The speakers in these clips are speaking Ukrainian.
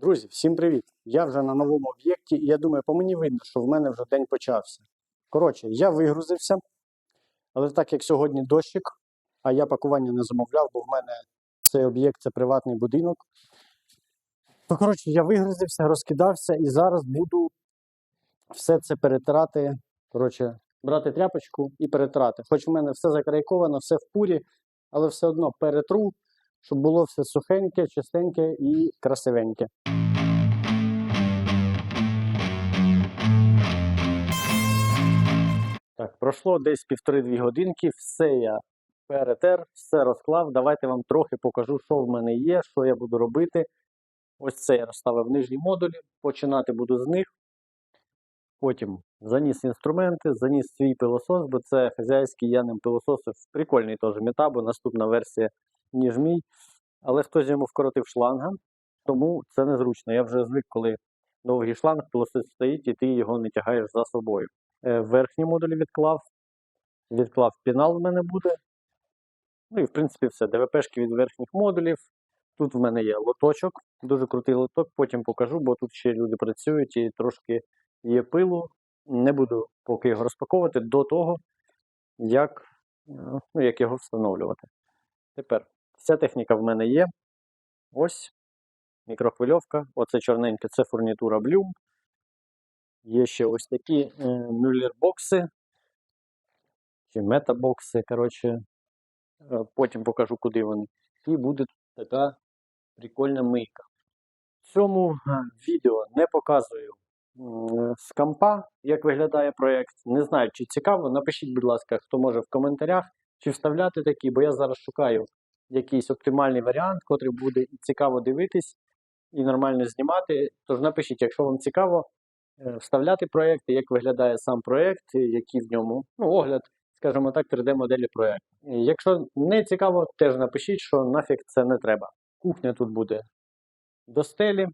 Друзі, всім привіт! Я вже на новому об'єкті, і я думаю, по мені видно, що в мене вже день почався. Коротше, я вигрузився, але так як сьогодні дощик, а я пакування не замовляв, бо в мене цей об'єкт це приватний будинок. То, коротше, я вигрузився, розкидався і зараз буду все це перетирати. Коротше, брати тряпочку і перетирати. Хоч в мене все закрайковано, все в пурі, але все одно перетру, щоб було все сухеньке, чистеньке і красивеньке. Так, пройшло десь півтори-дві годинки, все я перетер, все розклав. Давайте вам трохи покажу, що в мене є, що я буду робити. Ось це я розставив нижні модулі, починати буду з них. Потім заніс інструменти, заніс свій пилосос, бо це хазяйський я ним пилососив. Прикольний теж метабо, наступна версія, ніж мій. Але хтось йому вкоротив шланга, тому це незручно. Я вже звик, коли довгий шланг, стоїть і ти його не тягаєш за собою. Е, Верхні модулі відклав. Відклав пінал в мене буде. Ну і в принципі все. ДВПшки від верхніх модулів. Тут в мене є лоточок, дуже крутий лоток, потім покажу, бо тут ще люди працюють і трошки є пилу. Не буду поки його розпаковувати до того, як, ну, як його встановлювати. Тепер вся техніка в мене є. Ось мікрохвильовка. Оце чорненьке, це фурнітура Bloom. Є ще ось такі е, мюллер-бокси чи метабокси. Коротше, Е, потім покажу, куди вони. І буде така прикольна мийка. В цьому е, відео не показую з компа, як виглядає проєкт. Не знаю, чи цікаво. Напишіть, будь ласка, хто може в коментарях, чи вставляти такі, бо я зараз шукаю якийсь оптимальний варіант, котрий буде цікаво дивитись і нормально знімати. Тож напишіть, якщо вам цікаво е, вставляти проєкт, як виглядає сам проєкт, які в ньому ну, огляд, скажімо так, 3D-моделі проєкту. Якщо не цікаво, теж напишіть, що нафіг це не треба. Кухня тут буде до стелі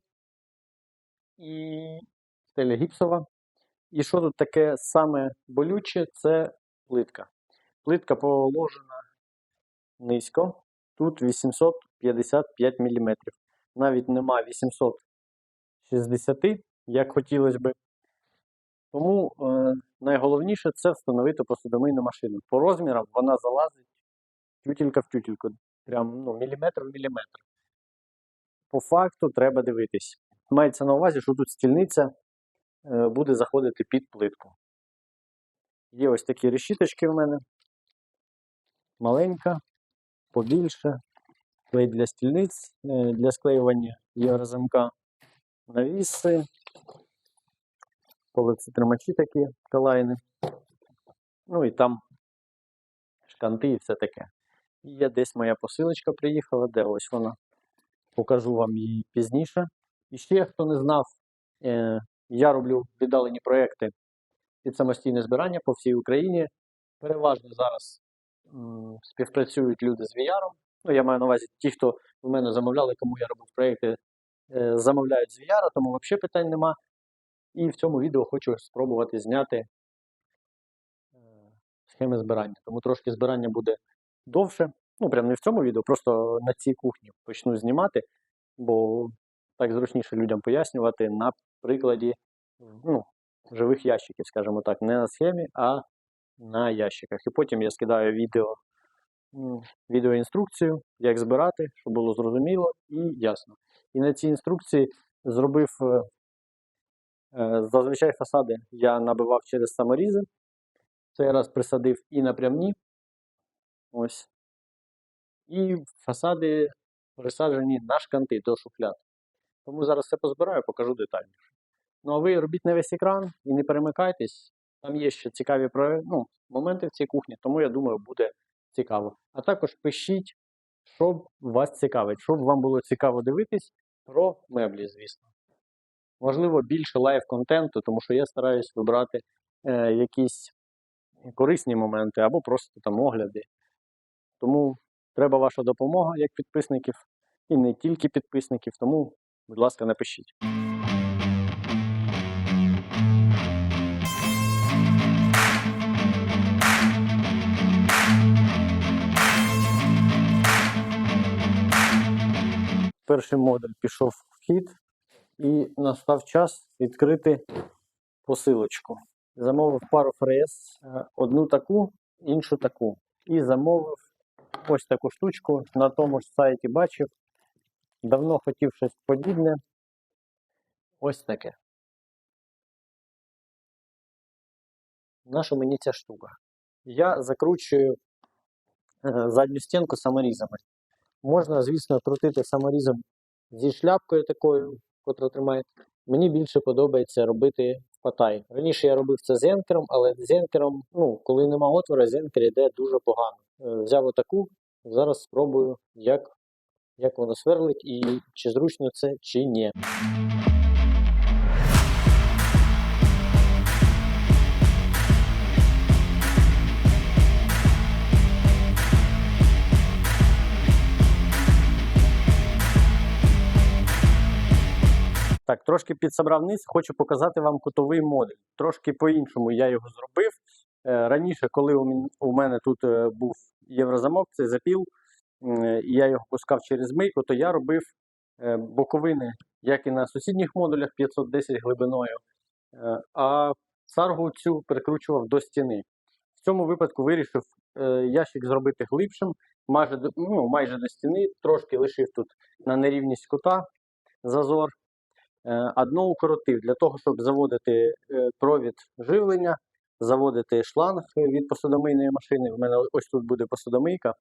і стеля гіпсова. І що тут таке саме болюче, це плитка. Плитка положена низько. Тут 855 мм. Навіть нема 860, як хотілося би. Тому е, найголовніше це встановити посудомийну машину. По розмірам вона залазить тютілька в тютільку. Прям ну, міліметр в міліметр. По факту треба дивитись. Мається на увазі, що тут стільниця е, буде заходити під плитку. Є ось такі решіточки в мене. Маленька, побільше. Клей для стільниць, е, для склеювання ЄРЗМК навіси, полицетримачі такі калайни. Ну і там шканти і все таке. І є десь моя посилочка приїхала, де ось вона. Покажу вам її пізніше. І ще, хто не знав, е, я роблю віддалені проекти під самостійне збирання по всій Україні. Переважно зараз співпрацюють люди з VR. Ну, я маю на увазі ті, хто в мене замовляли, кому я робив проекти, е, замовляють з VR, тому взагалі питань нема. І в цьому відео хочу спробувати зняти е, схеми збирання. Тому трошки збирання буде довше. Ну, прям не в цьому відео, просто на цій кухні почну знімати, бо так зручніше людям пояснювати на прикладі ну, живих ящиків, скажімо так, не на схемі, а на ящиках. І потім я скидаю відео, відеоінструкцію, як збирати, щоб було зрозуміло і ясно. І на цій інструкції зробив е, Е, Зазвичай фасади я набивав через саморізи. Цей раз присадив і напрямні. Ось. І фасади присаджені на шканти до шуфляд. Тому зараз все позбираю, покажу детальніше. Ну а ви робіть на весь екран і не перемикайтесь. Там є ще цікаві ну, моменти в цій кухні, тому я думаю, буде цікаво. А також пишіть, що вас цікавить, щоб вам було цікаво дивитись про меблі, звісно можливо, більше лайв-контенту, тому що я стараюсь вибрати е, якісь корисні моменти або просто там огляди. Тому треба ваша допомога як підписників і не тільки підписників, тому, будь ласка, напишіть. Перший модуль пішов в хід. І настав час відкрити посилочку. Замовив пару фрез, е, одну таку, іншу таку. І замовив ось таку штучку. На тому ж сайті бачив. Давно хотів щось подібне. Ось таке. Наша мені ця штука? Я закручую е, задню стінку саморізами. Можна, звісно, крутити саморізом зі шляпкою такою, котра тримає. Мені більше подобається робити патай. Раніше я робив це зенкером, але зенкером, ну, коли нема отвора, зенкер енкер йде дуже погано. Е, Взяв отаку, зараз спробую, як, як воно сверлить і чи зручно це, чи ні. Так, трошки підсобрав низ, хочу показати вам кутовий модуль. Трошки по-іншому я його зробив. Е, Раніше, коли у мене тут е, був єврозамок, цей запіл, і я його пускав через мийку, то я робив е, боковини, як і на сусідніх модулях 510 глибиною, а саргу цю прикручував до стіни. В цьому випадку вирішив ящик зробити глибшим, майже до, ну, майже до стіни, трошки лишив тут на нерівність кута зазор. Е, а дно укоротив для того, щоб заводити е, провід живлення, заводити шланг від посудомийної машини. У мене ось тут буде посудомийка.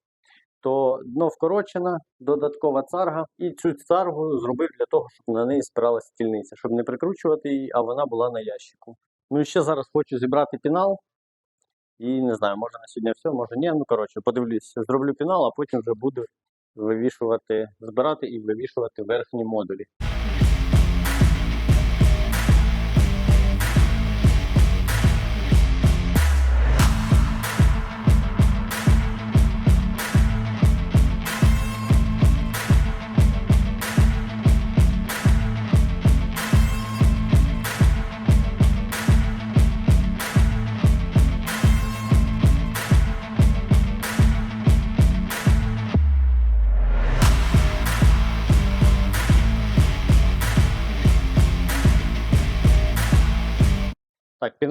То дно вкорочено, додаткова царга, і цю царгу зробив для того, щоб на неї спиралася стільниця, щоб не прикручувати її, а вона була на ящику. Ну і ще зараз хочу зібрати пінал. І не знаю, може на сьогодні все, може ні. Ну коротше, подивлюсь, зроблю пінал, а потім вже буду вивішувати, збирати і вивішувати верхні модулі.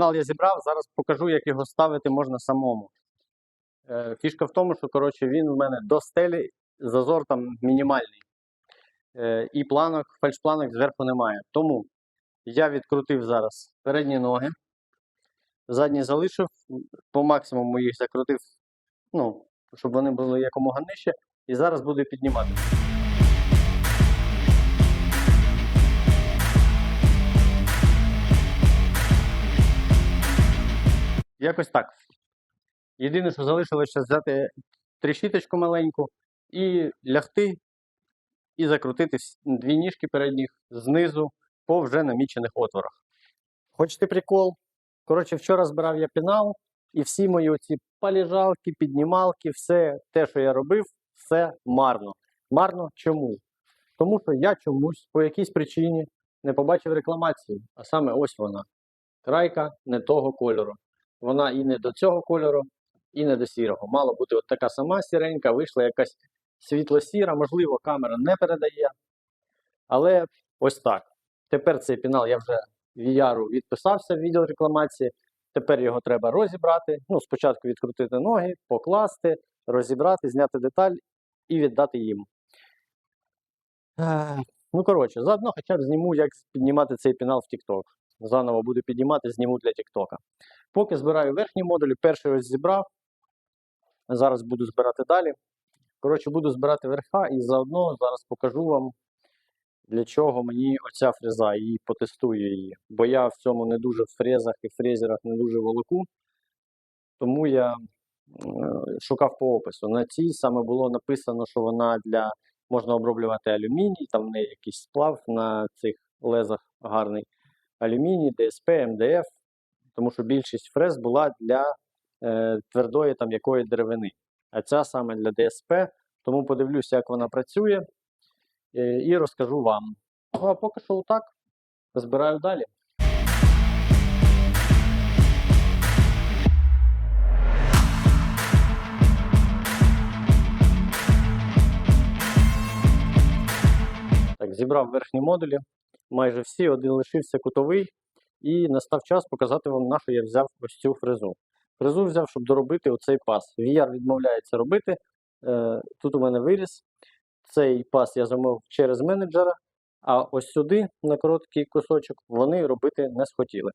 Пінал я зібрав, зараз покажу, як його ставити можна самому. Е, фішка в тому, що коротше, він у мене до стелі, зазор там мінімальний. Е, і планок, фальшпланок зверху немає. Тому я відкрутив зараз передні ноги, задні залишив, по максимуму їх закрутив, ну, щоб вони були якомога нижче. І зараз буду піднімати. Якось так. Єдине, що залишилося взяти трещіточку маленьку і лягти, і закрутити дві ніжки передніх знизу по вже намічених отворах. Хочете прикол? Коротше, вчора збирав я пінал, і всі мої оці поліжалки, піднімалки, все те, що я робив, все марно. Марно чому? Тому що я чомусь по якійсь причині не побачив рекламацію, а саме ось вона. Крайка не того кольору. Вона і не до цього кольору, і не до сірого. Мало бути от така сама сіренька, вийшла якась світло-сіра, можливо, камера не передає. Але ось так. Тепер цей пінал я вже в VR відписався в відділ рекламації. Тепер його треба розібрати. Ну, спочатку відкрутити ноги, покласти, розібрати, зняти деталь і віддати їм. Ну, коротше, заодно хоча б зніму, як піднімати цей пінал в TikTok. Заново буду піднімати, зніму для TikTok. Поки збираю верхні модулі, перший ось зібрав. Зараз буду збирати далі. Коротше, буду збирати верха і заодно зараз покажу вам, для чого мені оця фреза і потестую її. Бо я в цьому не дуже в фрезах і фрезерах не дуже волоку. Тому я е, шукав по опису. На цій саме було написано, що вона для можна оброблювати алюміній, там в неї якийсь сплав на цих лезах гарний. Алюміній, ДСП, МДФ, тому що більшість фрез була для е, твердої там якої деревини. А ця саме для ДСП. Тому подивлюся, як вона працює, е, і розкажу вам. Ну а поки що отак. Збираю далі. Так, зібрав верхні модулі. майже всі, один лишився кутовий. І настав час показати вам, на що я взяв ось цю фрезу. Фрезу взяв, щоб доробити оцей пас. VR відмовляється робити. Е, тут у мене виріс. Цей пас я замовив через менеджера, а ось сюди, на короткий кусочок, вони робити не схотіли.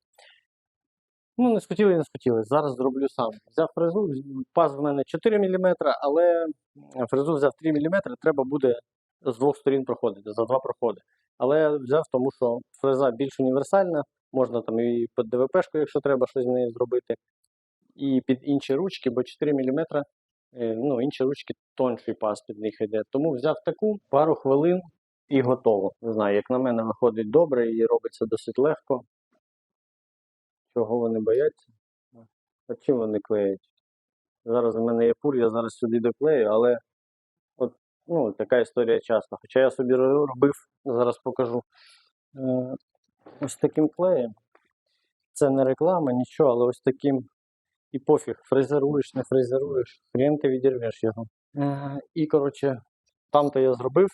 Ну, не схотіли і не схотіли. Зараз зроблю сам. Взяв фрезу, пас в мене 4 мм, але фрезу взяв 3 мм, треба буде з двох сторін проходити, за два проходи. Але я взяв, тому що фреза більш універсальна, можна там і під ДВПшку, якщо треба щось з нею зробити, і під інші ручки, бо 4 мм, ну, інші ручки тонший пас під них йде. Тому взяв таку пару хвилин і готово. Не знаю, як на мене виходить добре і робиться досить легко. Чого вони бояться? А чим вони клеять? Зараз у мене є пуль, я зараз сюди доклею, але ну, така історія часто. Хоча я собі робив, зараз покажу. Е, ось таким клеєм. Це не реклама, нічого, але ось таким і пофіг, фрезеруєш, не фрезеруєш, хрен ти відірвеш його. Е, і, коротше, там-то я зробив,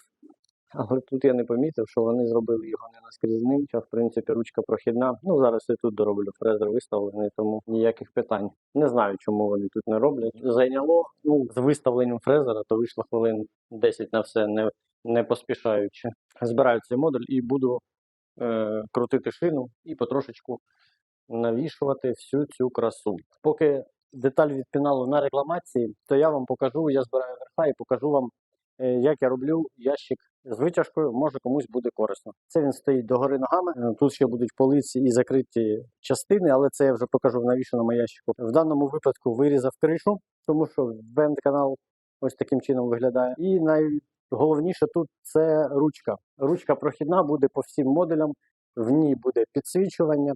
але тут я не помітив, що вони зробили його не наскрізним. Хоча, в принципі, ручка прохідна. Ну, зараз я тут дороблю фрезер виставлений, тому ніяких питань. Не знаю, чому вони тут не роблять. Зайняло ну, з виставленням фрезера, то вийшло хвилин 10 на все, не, не поспішаючи. Збираю цей модуль і буду е, крутити шину і потрошечку навішувати всю цю красу. Поки деталь від пеналу на рекламації, то я вам покажу, я збираю верха і покажу вам, як я роблю ящик з витяжкою, може комусь буде корисно. Це він стоїть догори ногами. Е, Тут ще будуть полиці і закриті частини, але це я вже покажу в навішеному ящику. В даному випадку вирізав кришу, тому що вент-канал ось таким чином виглядає. І найголовніше тут це ручка. Ручка прохідна буде по всім модулям, в ній буде підсвічування.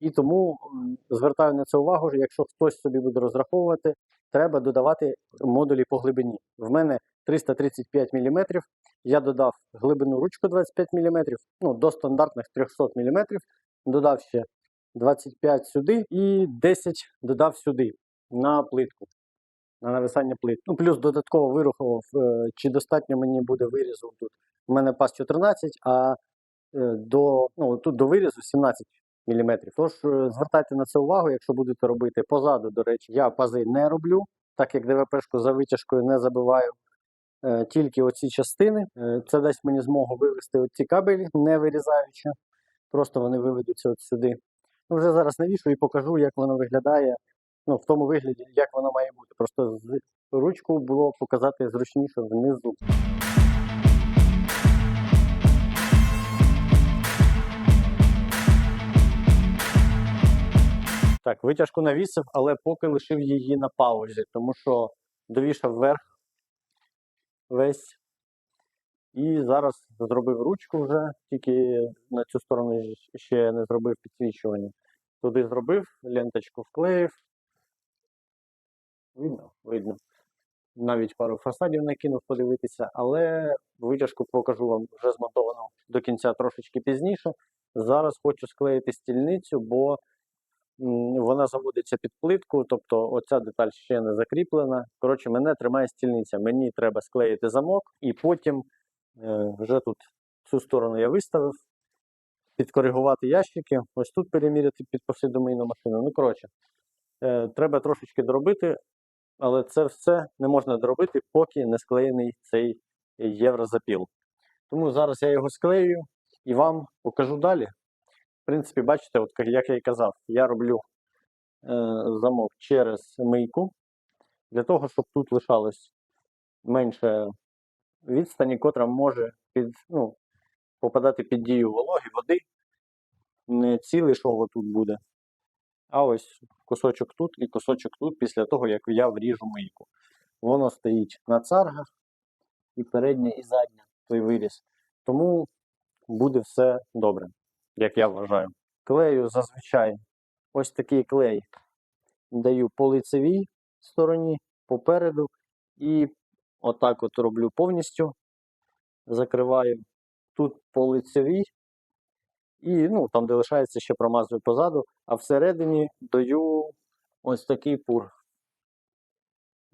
І тому звертаю на це увагу, що якщо хтось собі буде розраховувати, треба додавати модулі по глибині. В мене 335 мм, я додав глибину ручку 25 мм, ну, до стандартних 300 мм, додав ще 25 сюди і 10 додав сюди на плитку, на нависання плит. Ну, плюс додатково вирахував, е, чи достатньо мені буде вирізу тут. У мене пас 14, а е, до, ну, тут до вирізу 17 мм. Тож е, звертайте на це увагу, якщо будете робити позаду, до речі, я пази не роблю, так як ДВПшку за витяжкою не забиваю. Е, Тільки оці частини. Е, Це дасть мені змогу вивести оці кабелі, не вирізаючи. Просто вони виведуться от сюди. Ну, вже зараз навішу і покажу, як воно виглядає. Ну, в тому вигляді, як воно має бути. Просто з ручку було показати зручніше внизу. Так, витяжку навісив, але поки лишив її на паузі, тому що довішав вверх весь. І зараз зробив ручку вже, тільки на цю сторону ще не зробив підсвічування. Туди зробив, ленточку вклеїв. Видно, видно. Навіть пару фасадів накинув подивитися, але витяжку покажу вам вже змонтовану до кінця трошечки пізніше. Зараз хочу склеїти стільницю, бо вона заводиться під плитку, тобто оця деталь ще не закріплена. Коротше, мене тримає стільниця. Мені треба склеїти замок, і потім е, вже тут цю сторону я виставив, підкоригувати ящики, ось тут переміряти під посудомийну машину. Ну, коротше, е, треба трошечки доробити, але це все не можна доробити, поки не склеєний цей єврозапіл. Тому зараз я його склею і вам покажу далі. В принципі, бачите, от як- я і казав, я роблю е, замок через мийку для того, щоб тут лишалось менше відстані, котра може під, ну, попадати під дію вологи, води. Не цілий шов тут буде, а ось кусочок тут і кусочок тут після того, як я вріжу мийку. Воно стоїть на царгах і передня, і задня той виріз. Тому буде все добре, як я вважаю. Клею зазвичай ось такий клей даю по лицевій стороні, попереду, і отак от роблю повністю. Закриваю тут по лицевій, і ну, там, де лишається, ще промазую позаду, а всередині даю ось такий пур.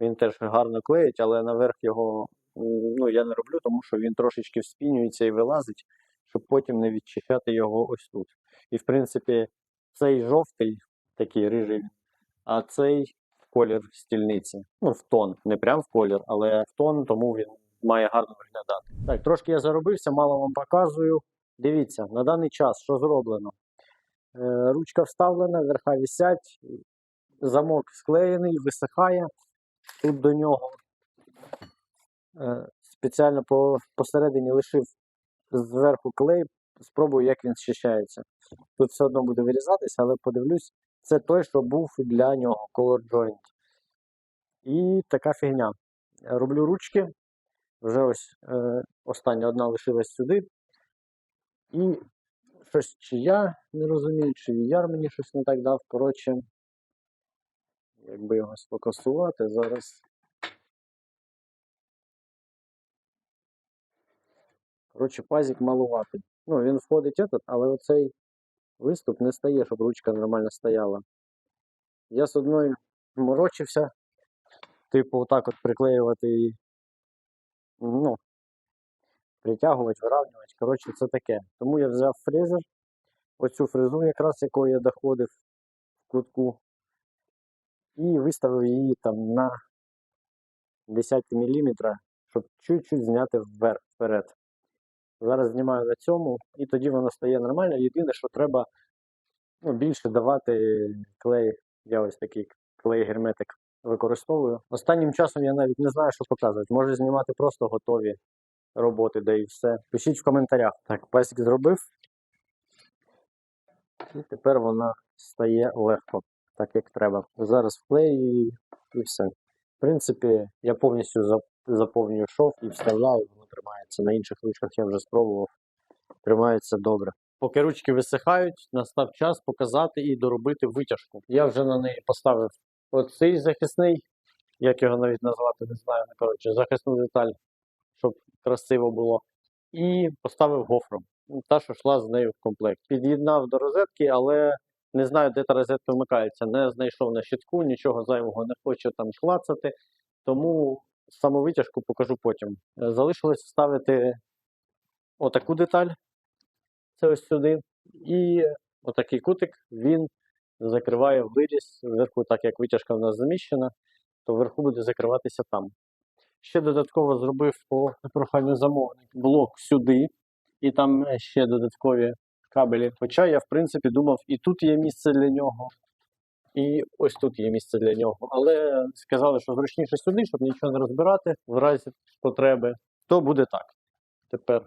Він теж гарно клеїть, але наверх його ну, я не роблю, тому що він трошечки вспінюється і вилазить. Щоб потім не відчищати його ось тут. І в принципі, цей жовтий, такий рижий, а цей в колір стільниці. Ну, в тон, не прям в колір, але в тон, тому він має гарно виглядати. Так, трошки я заробився, мало вам показую. Дивіться, на даний час що зроблено? Е, ручка вставлена, верха висять, замок склеєний, висихає. Тут до нього е, спеціально по, посередині лишив зверху клей, спробую, як він зчищається. Тут все одно буде вирізатися, але подивлюсь, це той, що був для нього, Color Joint. І така фігня. Роблю ручки. Вже ось е, остання одна лишилась сюди. І щось чи я не розумію, чи VR мені щось не так дав. Коротше, якби його сфокусувати зараз. Коротше, пазик малуватий. Ну, він входить этот, але оцей виступ не стає, щоб ручка нормально стояла. Я з одною морочився, типу, отак от приклеювати і ну, притягувати, виравнювати. Коротше, це таке. Тому я взяв фрезер, оцю фрезу, якраз якою я доходив в кутку, і виставив її там на 10 мм, щоб чуть-чуть зняти вверх, вперед. Зараз знімаю на цьому, і тоді воно стає нормально. Єдине, що треба ну, більше давати клей. Я ось такий клей герметик використовую. Останнім часом я навіть не знаю, що показувати. Може знімати просто готові роботи, да і все. Пишіть в коментарях. Так, пасік зробив. І тепер вона стає легко, так як треба. Зараз вклею і все. В принципі, я повністю заповнюю шов і вставляю, тримається. На інших ручках я вже спробував. Тримається добре. Поки ручки висихають, настав час показати і доробити витяжку. Я вже на неї поставив оцей захисний, як його навіть назвати, не знаю. ну, Коротше, захисну деталь, щоб красиво було. І поставив гофром. Та, що йшла з нею в комплект. Під'єднав до розетки, але не знаю, де та розетка вмикається. Не знайшов на щитку, нічого зайвого не хочу там клацати. Тому саму витяжку покажу потім. Е, Залишилось вставити отаку деталь. Це ось сюди. І отакий кутик він закриває виріз вверху, так як витяжка в нас заміщена, то вверху буде закриватися там. Ще додатково зробив по проханню замовник блок сюди, і там е, ще додаткові кабелі. Хоча я, в принципі, думав, і тут є місце для нього, і ось тут є місце для нього. Але сказали, що зручніше сюди, щоб нічого не розбирати в разі потреби, то буде так. Тепер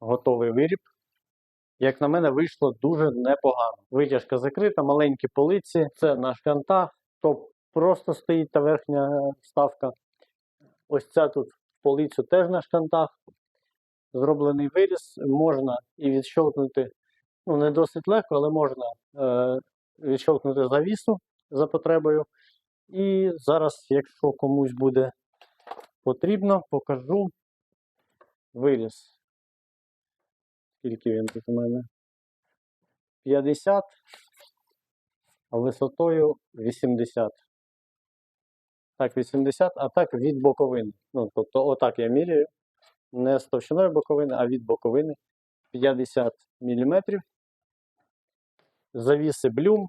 готовий виріб. Як на мене, вийшло дуже непогано. Витяжка закрита, маленькі полиці, це на шкантах, то просто стоїть та верхня вставка. Ось ця тут полицю теж на шкантах. Зроблений виріз, можна і відщолкнути, ну не досить легко, але можна е, відщолкнути завісу за потребою. І зараз, якщо комусь буде потрібно, покажу виріз. Скільки він тут у мене? 50, а висотою 80. Так, 80, а так від боковини. Ну, тобто, отак я міряю. Не з товщиною боковини, а від боковини 50 мм. Завіси блюм.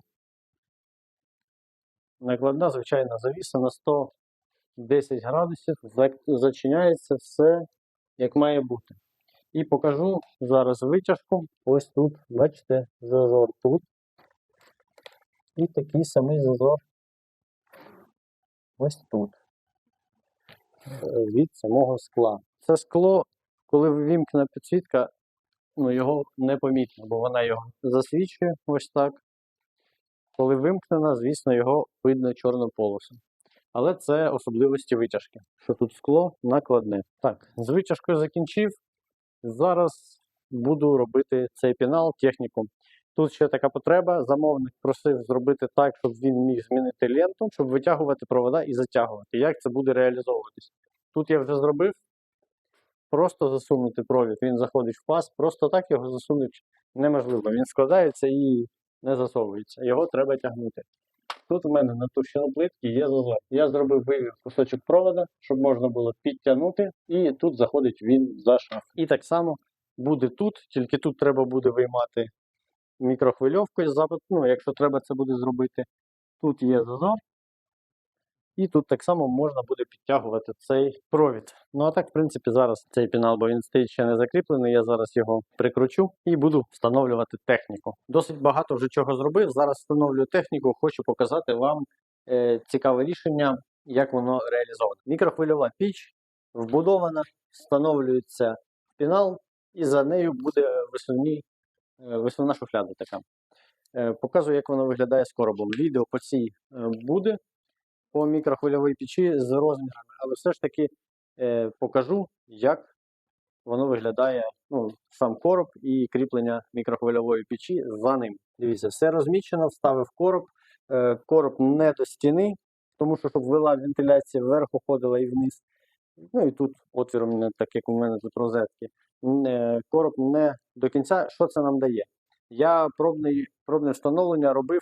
Накладна звичайна завіса на 110 градусів. Зачиняється все як має бути. І покажу зараз витяжку. Ось тут, бачите, зазор тут. І такий самий зазор ось тут. е, Від самого скла. Це скло, коли вимкнена підсвітка, ну його не помітно, бо вона його засвічує ось так. Коли вимкнена, звісно, його видно чорну полосу. Але це особливості витяжки. Що тут скло накладне. Так, з витяжкою закінчив. Зараз буду робити цей пінал технікум. Тут ще така потреба. Замовник просив зробити так, щоб він міг змінити ленту, щоб витягувати провода і затягувати. Як це буде реалізовуватись? Тут я вже зробив. Просто засунути провід, він заходить в паз, просто так його засунути неможливо. Він складається і не засовується. Його треба тягнути. Тут у мене на товщину плитки є зазор. Я зробив вивів кусочок провода, щоб можна було підтягнути, і тут заходить він за шаф. І так само буде тут, тільки тут треба буде виймати мікрохвильовкою запит. Ну, якщо треба це буде зробити. Тут є зазор. І тут так само можна буде підтягувати цей провід. Ну а так, в принципі, зараз цей пінал, бо він стоїть ще не закріплений. Я зараз його прикручу і буду встановлювати техніку. Досить багато вже чого зробив. Зараз встановлюю техніку, хочу показати вам е, цікаве рішення, як воно реалізовано. Мікрохвильова піч вбудована, встановлюється пінал, і за нею буде висувні, е, висувна шухляда така. Е, Показую, як воно виглядає з коробом. Відео по цій е, буде по мікрохвильовій печі з розмірами, але все ж таки е, покажу, як воно виглядає ну, сам короб і кріплення мікрохвильової печі за ним. Дивіться, все розмічено, вставив короб. Е, короб не до стіни, тому що щоб вела вентиляція вверх уходила і вниз. Ну і тут отвір у мене, так як у мене тут розетки. Е, Короб не до кінця. Що це нам дає? Я пробний, пробне встановлення робив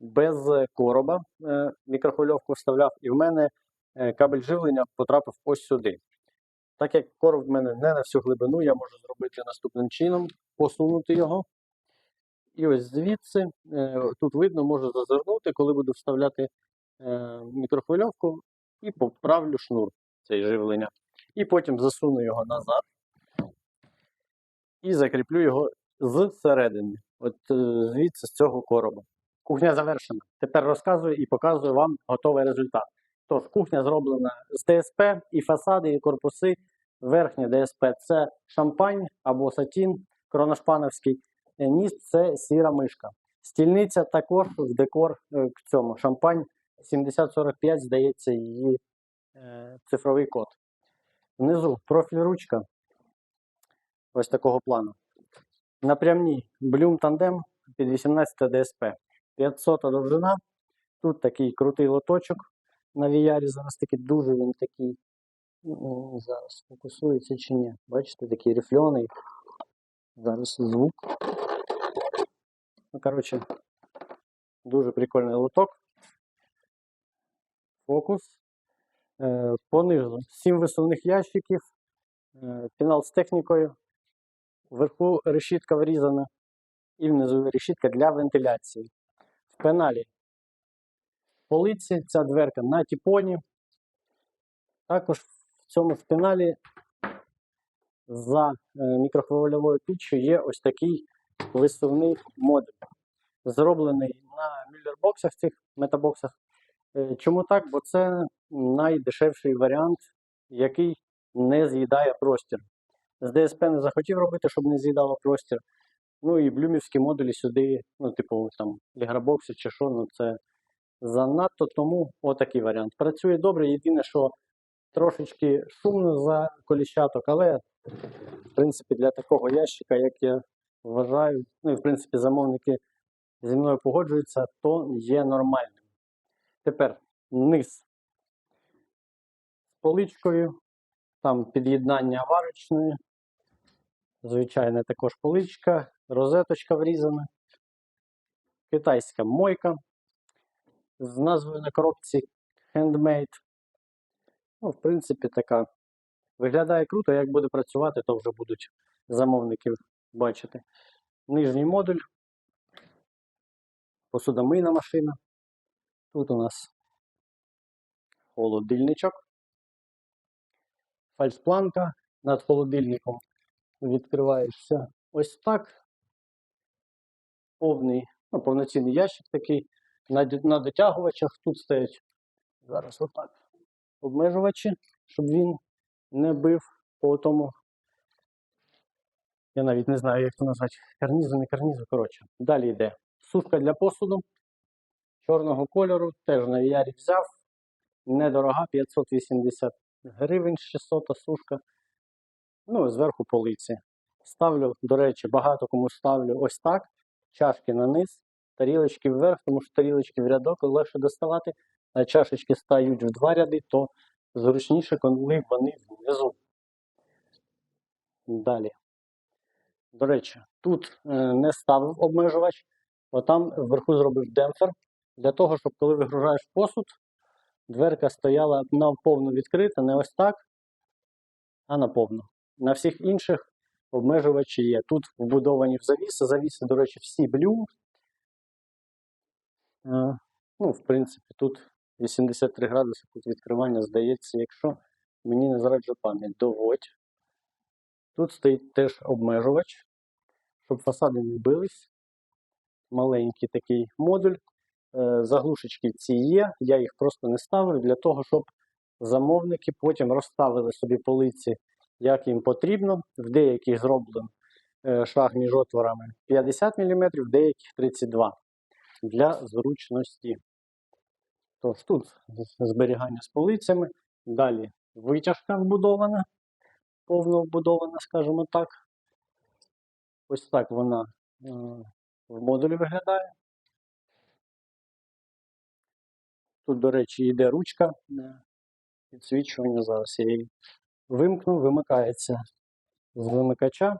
без е, короба, е, мікрохвильовку вставляв, і в мене е, кабель живлення потрапив ось сюди. Так як короб в мене не на всю глибину, я можу зробити наступним чином, посунути його. І ось звідси, тут видно, можу зазирнути, коли буду вставляти мікрохвильовку, і поправлю шнур цей живлення. І потім засуну його назад і закріплю його зсередини. От звідси з цього короба. Кухня завершена. Тепер розказую і показую вам готовий результат. Тож, кухня зроблена з ДСП, і фасади, і корпуси. Верхнє ДСП це шампань або сатін кроношпановський. Е, Ніс це сіра мишка. Стільниця також в декор е, к цьому. Шампань 7045, здається, її е, цифровий код. Внизу профіль ручка ось такого плану. Напрямні Bloom Tandem під 18 DSP. 500 довжина. Тут такий крутий лоточок на VR. Зараз такий дуже він такий. м, Зараз фокусується чи ні. Бачите, такий рифльоний. Зараз звук. Ну, коротше, дуже прикольний лоток. Фокус. Е, понизу 7 висувних ящиків. Е, пінал з технікою. Вверху решітка врізана і внизу решітка для вентиляції. В пеналі полиці ця дверка на тіпоні. Також в цьому в пеналі за е, мікрохвильовою піччю є ось такий висувний модуль, зроблений на мюллербоксах, цих метабоксах. Е, Чому так? Бо це найдешевший варіант, який не з'їдає простір. З ДСП не захотів робити, щоб не з'їдало простір. Ну і блюмівські модулі сюди, ну, типу, там, ліграбокси чи що, ну це занадто, тому отакий варіант. Працює добре, єдине, що трошечки шумно за коліщаток, але в принципі для такого ящика, як я вважаю, ну і в принципі замовники зі мною погоджуються, то є нормальним. Тепер низ. З поличкою, там під'єднання варочної, звичайна також поличка, розеточка врізана, китайська мойка з назвою на коробці Handmade. Ну, в принципі, така. Виглядає круто, як буде працювати, то вже будуть замовники бачити. Нижній модуль, посудомийна машина. Тут у нас холодильничок, фальшпланка над холодильником відкривається ось так. Повний, ну, повноцінний ящик такий. На, на дотягувачах тут стоять зараз отак обмежувачі, щоб він не бив по тому. Я навіть не знаю, як це назвати. Карнізу, не карнізу, коротше. Далі йде сушка для посуду чорного кольору. Теж на VR взяв. Недорога, 580 гривень 600 сушка. Ну, зверху полиці. Ставлю, до речі, багато кому ставлю ось так. Чашки на низ, тарілочки вверх, тому що тарілочки в рядок легше доставати, а чашечки стають в два ряди, то зручніше, коли вони внизу. Далі. До речі, тут е, не ставив обмежувач, бо там вверху зробив демпфер для того, щоб коли вигружаєш посуд, дверка стояла наповну відкрита, не ось так, а наповну. На всіх інших обмежувачі є. Тут вбудовані в завіси. Завіси, до речі, всі блю. Е, Ну, в принципі, тут 83 градуси тут відкривання, здається, якщо мені не зраджує пам'ять, доводь. Тут стоїть теж обмежувач, щоб фасади не бились. Маленький такий модуль. Е, Заглушечки ці є, я їх просто не ставлю для того, щоб замовники потім розставили собі полиці, як їм потрібно. В деяких зроблено е, шаг між отворами 50 мм, в деяких 32 для зручності. Тож тут зберігання з полицями. Далі витяжка вбудована, повно вбудована, скажімо так. Ось так вона е, в модулі виглядає. Тут, до речі, йде ручка підсвічування. Зараз я вимкну, вимикається з вимикача.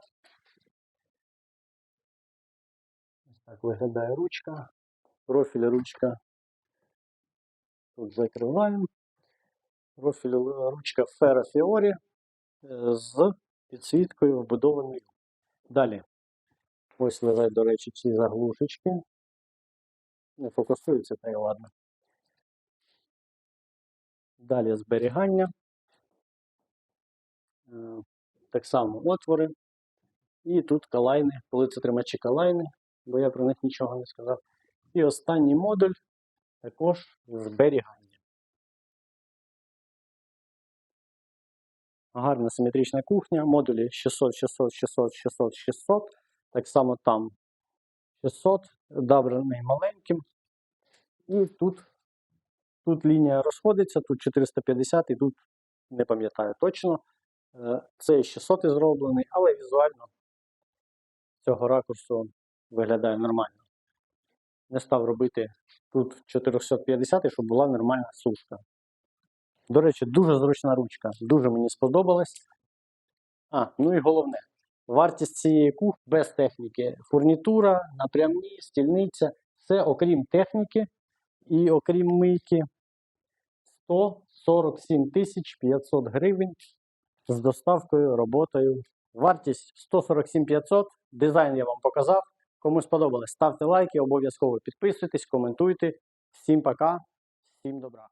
Ось так виглядає ручка. Профіль ручка тут закриваємо. Профіль ручка Ferrofiori е, з підсвіткою вбудованою. Далі. Ось лежать, до речі, ці заглушечки. Не фокусується, та й ладно. Далі зберігання. Е, Так само отвори. І тут калайни, полицетримачі калайни, бо я про них нічого не сказав. І останній модуль також зберігання. Гарна симетрична кухня, модулі 600, 600, 600, 600, 600. Так само там 600, добраний маленьким. І тут, тут лінія розходиться, тут 450 і тут не пам'ятаю точно. Е, Цей 600 зроблений, але візуально цього ракурсу виглядає нормально. Не став робити тут 450, щоб була нормальна сушка. До речі, дуже зручна ручка. Дуже мені сподобалась. А, ну і головне. Вартість цієї кухні без техніки. Фурнітура, напрямні, стільниця. Все окрім техніки і окрім мийки 147 тисяч 500 гривень з доставкою, роботою. Вартість 147 500. Дизайн я вам показав. Кому сподобалось, ставте лайки, обов'язково підписуйтесь, коментуйте. Всім пока, всім добра.